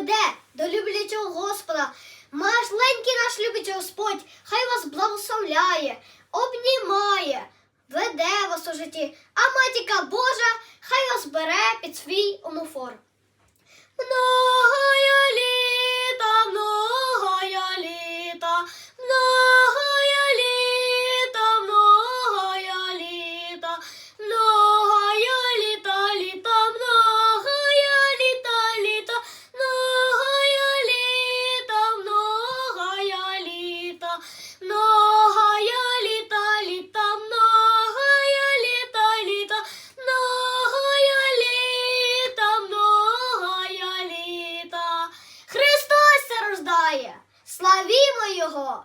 веде до люблячого Господа. маленький наш любить Господь, хай вас благословляє, обнімає, веде вас у житті, а матіка Божа хай вас бере під свій омофор. Много літа, много літа, много Славімо Його!